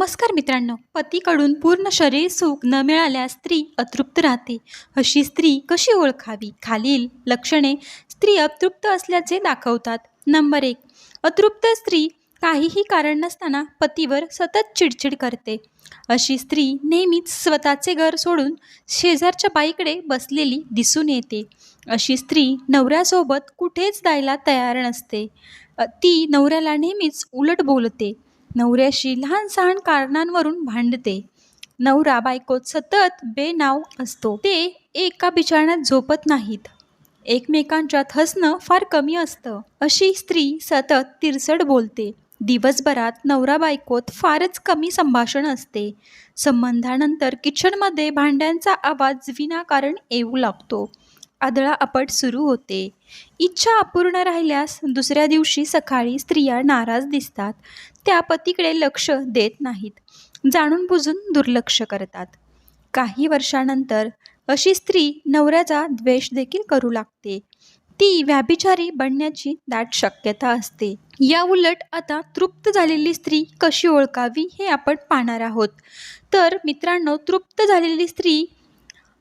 नमस्कार मित्रांनो. पतीकडून पूर्ण शरीर सुख न मिळाल्यास स्त्री अतृप्त राहते. अशी स्त्री कशी ओळखावी? खालील लक्षणे स्त्री अतृप्त असल्याचे दाखवतात. नंबर एक अतृप्त स्त्री काहीही कारण नसताना पतीवर सतत चिडचिड करते. अशी स्त्री नेहमीच स्वतःचे घर सोडून शेजारच्या बाईकडे बसलेली दिसून येते. अशी स्त्री नवऱ्यासोबत कुठेच जायला तयार नसते. ती नवऱ्याला नेहमीच उलट बोलते. नवऱ्याशी लहान सहान कारणांवरून भांडते. नवरा बायकोत सतत बेनाव असतो. ते एका बिचारण्यात झोपत नाहीत. एकमेकांच्यात हसणं फार कमी असतं. अशी स्त्री सतत तिरसट बोलते. दिवसभरात नवरा बायकोत फारच कमी संभाषण असते. संबंधानंतर किचनमध्ये भांड्यांचा आवाज विनाकारण येऊ लागतो. आदळा अपट सुरू होते. इच्छा अपूर्ण राहिल्यास दुसऱ्या दिवशी सकाळी स्त्रिया नाराज दिसतात. त्या पतीकडे लक्ष देत नाहीत. जाणून बुजून दुर्लक्ष करतात. काही वर्षानंतर अशी स्त्री नवऱ्याचा द्वेष देखील करू लागते. ती व्याभिचारी बनण्याची दाट शक्यता असते. या उलट आता तृप्त झालेली स्त्री कशी ओळखावी हे आपण पाहणार आहोत. तर मित्रांनो तृप्त झालेली स्त्री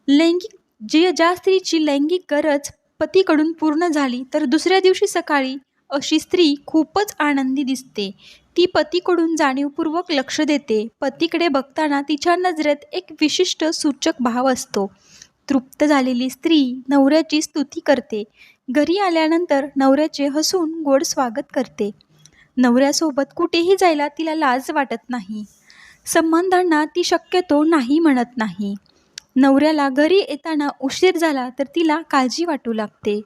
लैंगिक जी ज्या स्त्रीची लैंगिक गरज पतीकडून पूर्ण झाली तर दुसऱ्या दिवशी सकाळी अशी स्त्री खूपच आनंदी दिसते. ती पतीकडून जाणीवपूर्वक लक्ष देते. पतीकडे बघताना तिच्या नजरेत एक विशिष्ट सूचक भाव असतो. तृप्त झालेली स्त्री नवऱ्याची स्तुती करते. घरी आल्यानंतर नवऱ्याचे हसून गोड स्वागत करते. नवऱ्यासोबत कुठेही जायला तिला लाज वाटत नाही. संबंधांना ती शक्यतो नाही म्हणत नाही. नवऱ्याला घरी येताना उशीर झाला तर तिला काळजी वाटू लागते.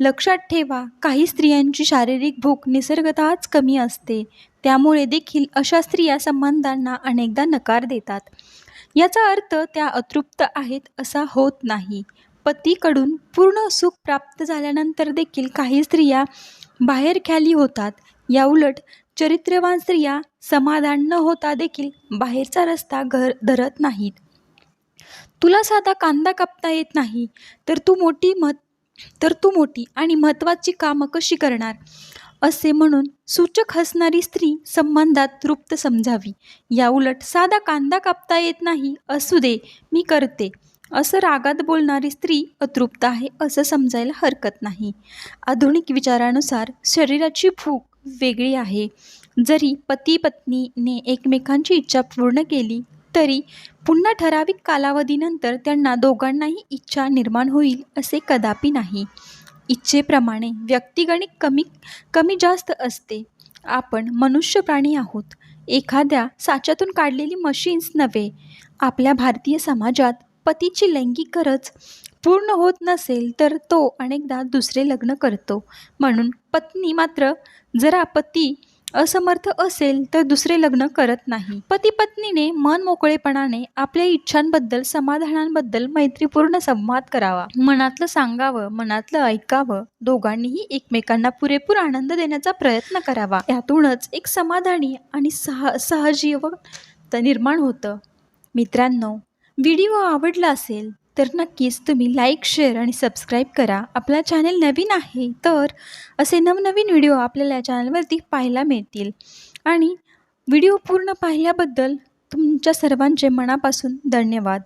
लक्षात ठेवा काही स्त्रियांची शारीरिक भूक निसर्गतःच कमी असते. त्यामुळे देखील अशा स्त्रिया संबंधांना अनेकदा नकार देतात. याचा अर्थ त्या अतृप्त आहेत असा होत नाही. पतीकडून पूर्ण सुख प्राप्त झाल्यानंतर देखील काही स्त्रिया बाहेर ख्याली होतात. याउलट चरित्रवान स्त्रिया समाधान न होता देखील बाहेरचा रस्ता घर धरत नाहीत. तुला साधा कांदा कापता येत नाही तर तू मोठी मत तर तू मोठी आणि महत्त्वाची कामं कशी करणार? असे म्हणून सूचक हसणारी स्त्री संबंधात तृप्त समजावी. याउलट साधा कांदा कापता येत नाही असू दे मी करते. असं रागात बोलणारी स्त्री अतृप्त आहे असं समजायला हरकत नाही. आधुनिक विचारानुसार शरीराची भूक वेगळी आहे. जरी पती पत्नीने एकमेकांची इच्छा पूर्ण केली तरी पुन्हा ठराविक कालावधीनंतर त्यांना दोघांनाही इच्छा निर्माण होईल असे कदापि नाही. इच्छेप्रमाणे व्यक्तिगणिक कमी कमी जास्त असते. आपण मनुष्य प्राणी आहोत. एखाद्या साच्यातून काढलेली मशीन्स नव्हे. आपल्या भारतीय समाजात पतीची लैंगिक गरज पूर्ण होत नसेल तर तो अनेकदा दुसरे लग्न करतो. म्हणून पत्नी मात्र जरा पती असमर्थ असेल तर दुसरे लग्न करत नाही. पती पत्नीने मन मोकळेपणाने आपल्या इच्छांबद्दल समाधानांबद्दल मैत्रीपूर्ण संवाद करावा. मनातलं सांगावं मनातलं ऐकावं दोघांनीही एकमेकांना पुरेपूर आनंद देण्याचा प्रयत्न करावा. यातूनच एक समाधानी आणि सह सहजीव निर्माण होतं. मित्रांनो व्हिडिओ आवडला असेल तर नक्कीच तुम्ही लाईक शेअर आणि सबस्क्राईब करा. आपला चॅनल नवीन आहे तर असे नवनवीन व्हिडिओ आपल्याला या चॅनलवरती पाहायला मिळतील. आणि व्हिडिओ पूर्ण पाहिल्याबद्दल तुमच्या सर्वांचे मनापासून धन्यवाद.